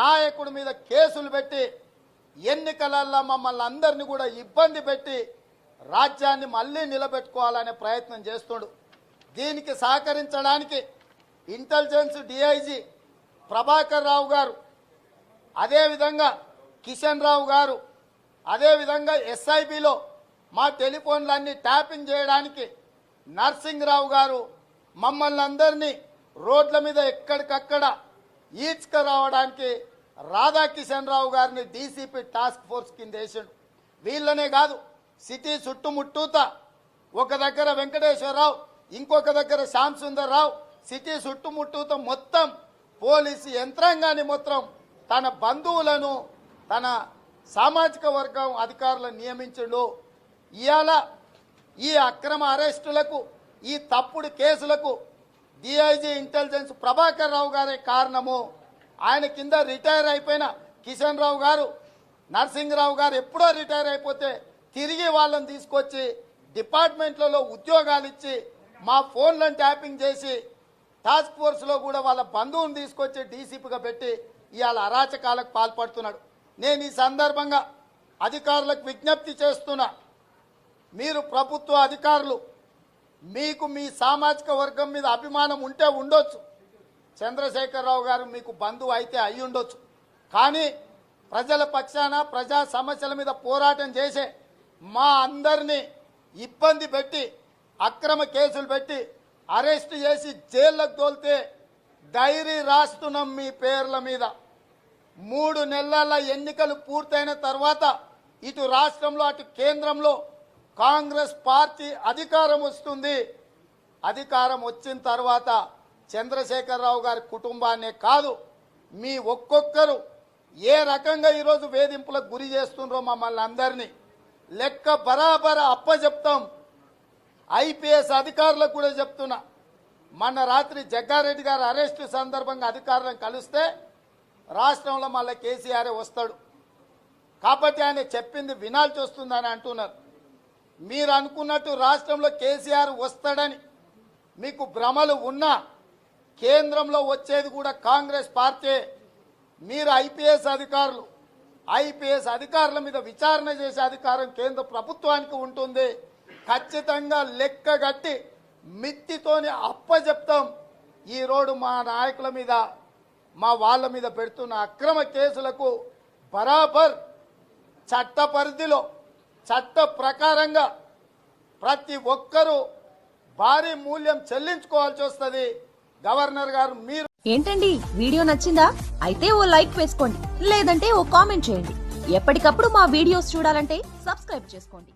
నాయకుడి మీద కేసులు పెట్టి ఎన్నికలల్లో మమ్మల్ని అందరినీ కూడా ఇబ్బంది పెట్టి రాజ్యాన్ని మళ్ళీ నిలబెట్టుకోవాలనే ప్రయత్నం చేస్తుడు. దీనికి సహకరించడానికి ఇంటెలిజెన్స్ డిఐజీ ప్రభాకర్ రావు గారు అదేవిధంగా కిషన్ రావు గారు అదేవిధంగా ఎస్ఐబిలో మా టెలిఫోన్లన్నీ ట్యాపింగ్ చేయడానికి నర్సింగ్ రావు గారు మమ్మల్ని అందరినీ రోడ్ల మీద ఎక్కడికక్కడ ఈడ్చుక రావడానికి రాధాకిషన్ రావు గారిని డీసీపీ టాస్క్ ఫోర్స్ కింద వేసాడు. వీళ్ళనే కాదు సిటీ చుట్టుముట్టూత ఒక దగ్గర వెంకటేశ్వరరావు ఇంకొక దగ్గర శ్యామ్ సుందర్ రావు సిటీ చుట్టుముట్టూత మొత్తం పోలీసు యంత్రాంగాన్ని మొత్తం తన బంధువులను తన సామాజిక వర్గం అధికారులను నియమించడు. ఇవాళ ఈ అక్రమ అరెస్టులకు ఈ తప్పుడు కేసులకు డిఐజీ ఇంటెలిజెన్స్ ప్రభాకర్ రావు గారే కారణము ఆయన కింద రిటైర్ అయిపోయిన కిషన్ రావు గారు నరసింహరావు గారు ఎప్పుడో రిటైర్ అయిపోతే తిరిగి వాళ్ళని తీసుకొచ్చి డిపార్ట్మెంట్లలో ఉద్యోగాలు ఇచ్చి మా ఫోన్లను ట్యాపింగ్ చేసి టాస్క్ ఫోర్స్లో కూడా వాళ్ళ బంధువుని తీసుకొచ్చి డీసీపీగా పెట్టి ఇవాళ అరాచకాలకు పాల్పడుతున్నాడు. నేను ఈ సందర్భంగా అధికారులకు విజ్ఞప్తి చేస్తున్నా. మీరు ప్రభుత్వ అధికారులు మీకు మీ సామాజిక వర్గం మీద అభిమానం ఉంటే ఉండొచ్చు. చంద్రశేఖరరావు గారు మీకు బంధువు అయితే అయి ఉండొచ్చు. కానీ ప్రజల పక్షాన ప్రజా సమస్యల మీద పోరాటం చేసే మా అందరినీ ఇబ్బంది పెట్టి అక్రమ కేసులు పెట్టి అరెస్ట్ చేసి జైళ్ళకు తోలితే డైరీ రాస్తున్నాం మీ పేర్ల మీద. మూడు నెలల ఎన్నికలు పూర్తయిన తర్వాత ఇటు రాష్ట్రంలో అటు కేంద్రంలో కాంగ్రెస్ పార్టీ అధికారం వస్తుంది. అధికారం వచ్చిన తర్వాత చంద్రశేఖరరావు గారి కుటుంబాన్నే కాదు మీ ఒక్కొక్కరు ఏ రకంగా ఈరోజు వేధింపులకు గురి చేస్తుండ్రో మమ్మల్ని అందరినీ లెక్క బరాబర అప్పచెప్తాం ఐపీఎస్ అధికారులకు కూడా చెప్తున్నా. మొన్న రాత్రి జగ్గారెడ్డి గారు అరెస్టు సందర్భంగా అధికారులను కలిస్తే రాష్ట్రంలో మళ్ళీ కేసీఆర్ వస్తాడు. కాబట్టి ఆయన చెప్పింది వినాల్సి వస్తుందని అంటున్నారు. మీరు అనుకున్నట్టు రాష్ట్రంలో కేసీఆర్ వస్తాడని మీకు భ్రమలు ఉన్నా కేంద్రంలో వచ్చేది కూడా కాంగ్రెస్ పార్టీ. మీరు ఐపీఎస్ అధికారులు ఐపీఎస్ అధికారుల మీద విచారణ చేసే అధికారం కేంద్ర ప్రభుత్వానికి ఉంటుంది. ఖచ్చితంగా లెక్క కట్టి మిత్తితోని అప్పచెప్తాం ఈ మా నాయకుల మీద మా వాళ్ళ మీద పెడుతున్న అక్రమ కేసులకు బరాబర్ చట్ట పరిధిలో చట్ట ప్రకారంగా ప్రతి ఒక్కరూ భారీ మూల్యం చెల్లించుకోవాల్సి వస్తుంది. గవర్నర్ గారు మీరు ఏంటండి? వీడియో నచ్చిందా? అయితే ఓ లైక్ వేసుకోండి. లేదంటే ఓ కామెంట్ చేయండి. ఎప్పటికప్పుడు మా వీడియోస్ చూడాలంటే సబ్స్క్రైబ్ చేసుకోండి.